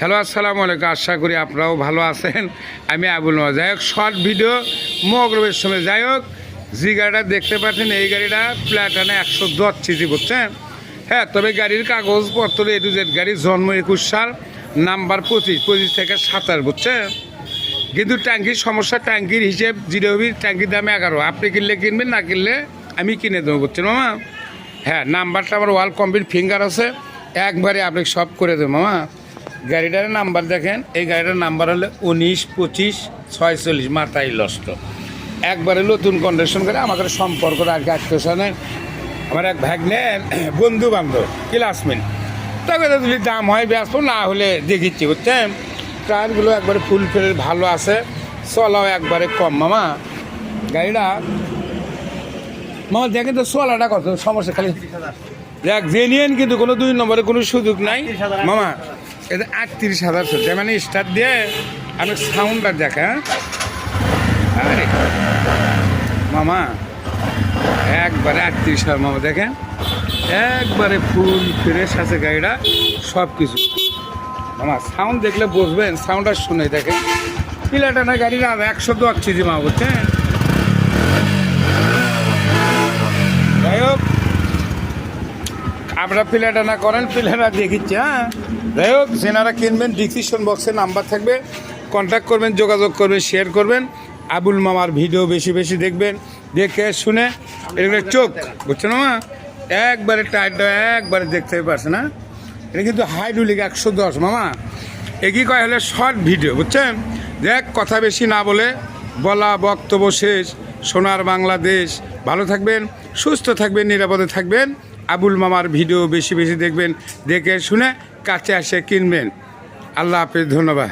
Hello, আসসালামু আলাইকুম। আশা করি আপনারাও ভালো আছেন। আমি আবুল নওয়াজ। যাই হোক, শর্ট ভিডিও, মগরবের সময়। যাই হোক, যে গাড়িটা দেখতে পাচ্ছেন, এই গাড়িটা প্ল্যাটানে একশো দশ চিজি বুঝছেন? হ্যাঁ তবে গাড়ির কাগজপত্র এ টু জেড গাড়ির জন্ম একুশ সাল, নাম্বার পঁচিশ পঁচিশ থেকে সাতাশ, বুঝছেন? কিন্তু ট্যাঙ্কির সমস্যা, ট্যাঙ্কির হিসেব জিরো হবি ট্যাঙ্কির দাম এগারো। আপনি কিনলে কিনবেন, না কিনলে আমি কিনে দেবো, বুঝছেন মামা? হ্যাঁ নাম্বারটা আমার ওয়াল কমপ্লিট ফিঙ্গার আছে। একবারে আপনি সব করে দেবো মামা। গাড়িটার নাম্বার দেখেন এই গাড়িটার নাম্বার হলো উনিশ পঁচিশ ছয়চল্লিশ মাথায় লষ্ট। একবারে নতুন কন্ডিশন করে আমাদের সম্পর্ক আর কি আত্মীয় আমার এক ভাগ্নের বন্ধু বান্ধব ক্লাসমেট তবে যদি দাম হয় ব্যস্ত না হলে দেখিচ্ছি বুঝছেন? টায়ারগুলো একবারে ফুল ফেলের ভালো আছে চলাও একবারে কম মামা। গাড়িটা মামা দেখেন তো চলাটা কত সমস্যা খালি দেখ জেনিয়েন কিন্তু কোনো দুই নম্বরে কোনো সুযোগ নাই। মামা এটা আটত্রিশ হাজার চলছে। মানে স্টার্ট দিয়ে আমি সাউন্ডটা দেখা হ্যাঁ? মামা, একবারে আটত্রিশ হাজার মামা, দেখেন? একবারে ফুল ফ্রেশ আছে গাড়িটা সব কিছু মামা সাউন্ড দেখলে বসবেন সাউন্ডটা শুনে দেখেন। পিলাটা না গাড়িটা একশো দু দশ কেজি মা বুঝছেন যাই হোক আপনারা প্লেটা না করেন প্লেটা দেখিচ্ছি হ্যাঁ? যাই হোক, যেনারা কিনবেন ডিসক্রিপশন বক্সে নাম্বার থাকবে। কন্ট্যাক্ট করবেন, যোগাযোগ করবেন শেয়ার করবেন। আবুল মামার ভিডিও বেশি বেশি দেখবেন, দেখে শুনে এগুলো চোখ, বুঝছেন মা একবারে টায়ারটা একবারে দেখতে পারছে না এটা কিন্তু হাইড্রোলিক একশো দশ, মামা। একই কয়, হলে শর্ট ভিডিও বুঝছেন? দেখ, কথা বেশি না বলে বলা বক্তব্য শেষ। সোনার বাংলাদেশ, ভালো থাকবেন, সুস্থ থাকবেন, নিরাপদে থাকবেন। আবুল মামার ভিডিও বেশি বেশি দেখবেন দেখে শুনে কাছে আসে কিনবেন। আল্লাহ হাফিজ ধন্যবাদ।